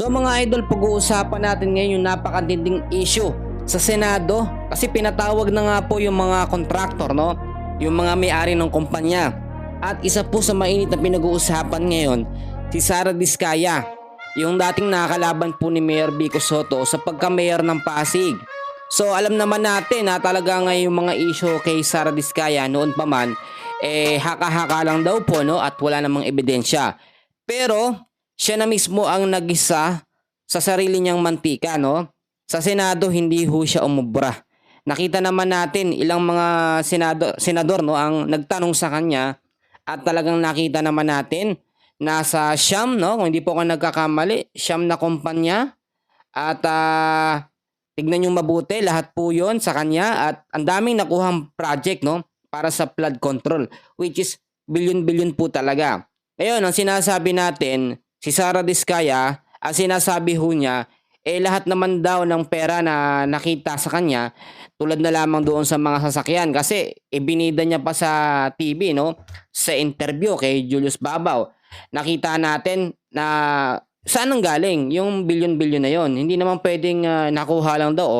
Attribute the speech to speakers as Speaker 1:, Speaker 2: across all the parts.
Speaker 1: So mga idol, pag-uusapan natin ngayon yung napakatinding issue sa Senado kasi pinatawag na nga po yung mga kontraktor, no? Yung mga may-ari ng kumpanya. At isa po sa mainit na pinag-uusapan ngayon, si Sara Diskaya, yung dating nakakalaban po ni Mayor Vico Soto sa pagka-mayor ng Pasig. So alam naman natin na talaga nga yung mga issue kay Sara Diskaya noon pa man, eh haka-haka lang daw po no at wala namang ebidensya. Pero siya na mismo ang nagisa sa sarili niyang mantika, no? Sa Senado, hindi ho siya umubra. Nakita naman natin ilang mga senado, senador no, ang nagtanong sa kanya at talagang nakita naman natin nasa siyam, no? Kung hindi po ako nagkakamali, siyam na kumpanya at ah, tignan nyo mabuti, lahat po yon sa kanya at ang daming nakuhang project, no? Para sa flood control, which is billion-billion po talaga. Ngayon, ang sinasabi natin, si Sara Diskaya, ang sinasabi ho niya, eh lahat naman daw ng pera na nakita sa kanya, tulad na lamang doon sa mga sasakyan. Kasi ibinida niya pa sa TV, no? Sa interview kay Julius Babaw. Nakita natin na saan ang galing yung billion-billion na yon. Hindi naman pwedeng ah, nakuha lang daw. O,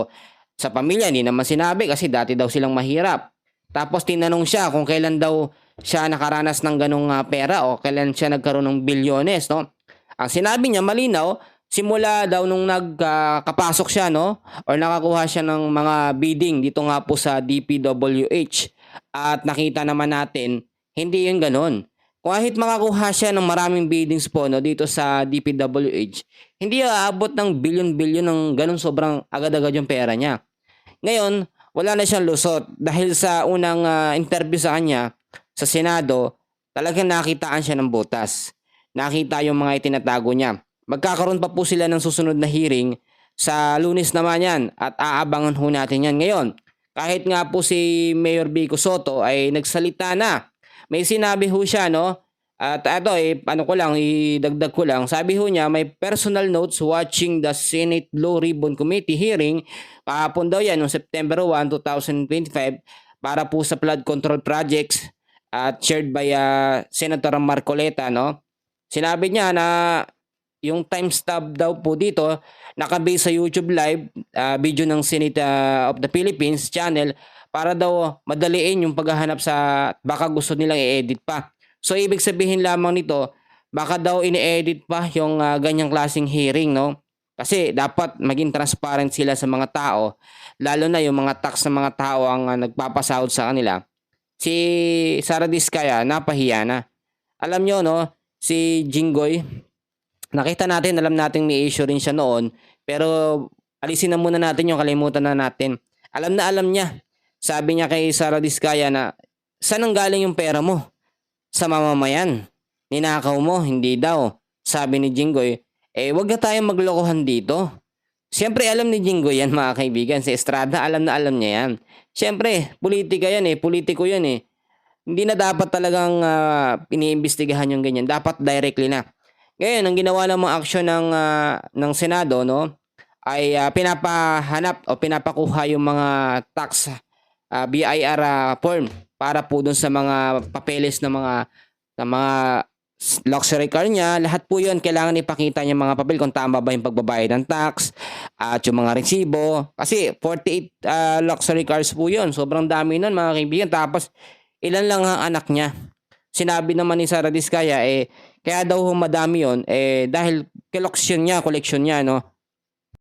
Speaker 1: sa pamilya, hindi naman sinabi kasi dati daw silang mahirap. Tapos tinanong siya kung kailan daw siya nakaranas ng ganong ah, pera o kailan siya nagkaroon ng bilyones, no? Ang sinabi niya malinaw, simula daw nung nagkapasok siya, no? Or nakakuha siya ng mga bidding dito nga po sa DPWH. At nakita naman natin, hindi yun ganon. Kahit makakuha siya ng maraming biddings po no, dito sa DPWH, hindi aabot ng bilyon-bilyon ng ganun sobrang agad-agad yung pera niya. Ngayon, wala na siyang lusot dahil sa unang ah, interview sa kanya sa Senado, talagang nakitaan siya ng butas. Nakita yung mga itinatago niya. Magkakaroon pa po sila ng susunod na hearing sa lunes naman yan at aabangan ho natin yan ngayon. Kahit nga po si Mayor Vico Soto ay nagsalita na. May sinabi ho siya no, at ito eh, ano ko lang, idagdag ko lang. Sabi ho niya, may personal notes watching the Senate Blue Ribbon Committee hearing. Kahapon daw yan, noong September 1, 2025, para po sa flood control projects at shared by uh, Senator Marcoleta, no? Sinabi niya na yung timestamp daw po dito, nakabase sa YouTube live uh, video ng Senate uh, of the Philippines channel para daw madaliin yung paghahanap sa baka gusto nilang i-edit pa. So ibig sabihin lamang nito, baka daw ini-edit pa yung uh, ganyang klaseng hearing, no? Kasi dapat maging transparent sila sa mga tao, lalo na yung mga tax ng mga tao ang uh, nagpapasahod sa kanila. Si Sara Diskaya, napahiya na. Alam nyo, no, si Jinggoy, nakita natin, alam natin may issue rin siya noon, pero alisin na muna natin yung kalimutan na natin. Alam na alam niya. Sabi niya kay Sara Diskaya na, saan ang galing yung pera mo? Sa mamamayan. Ninakaw mo, hindi daw. Sabi ni Jinggoy, eh wag na tayong maglokohan dito. Siyempre alam ni Jinggoy yan mga kaibigan. Si Estrada alam na alam niya yan. Siyempre, politika yan eh. Politiko yan eh. Hindi na dapat talagang uh, iniimbestigahan yung ganyan. Dapat directly na. Ngayon, ang ginawa ng mga aksyon ng, ah, ng Senado, no, ay ah, pinapahanap o pinapakuha yung mga tax ah, BIR ah, form para po dun sa mga papeles ng mga sa mga luxury car niya, lahat po 'yon kailangan ipakita niya mga papel kung tama ba yung pagbabayad ng tax at yung mga resibo. Kasi 48 ah, luxury cars po 'yon. Sobrang dami nun mga kaibigan. Tapos ilan lang ang anak niya. Sinabi naman ni Sara Diskaya eh kaya daw madami 'yon eh dahil collection niya, collection niya no.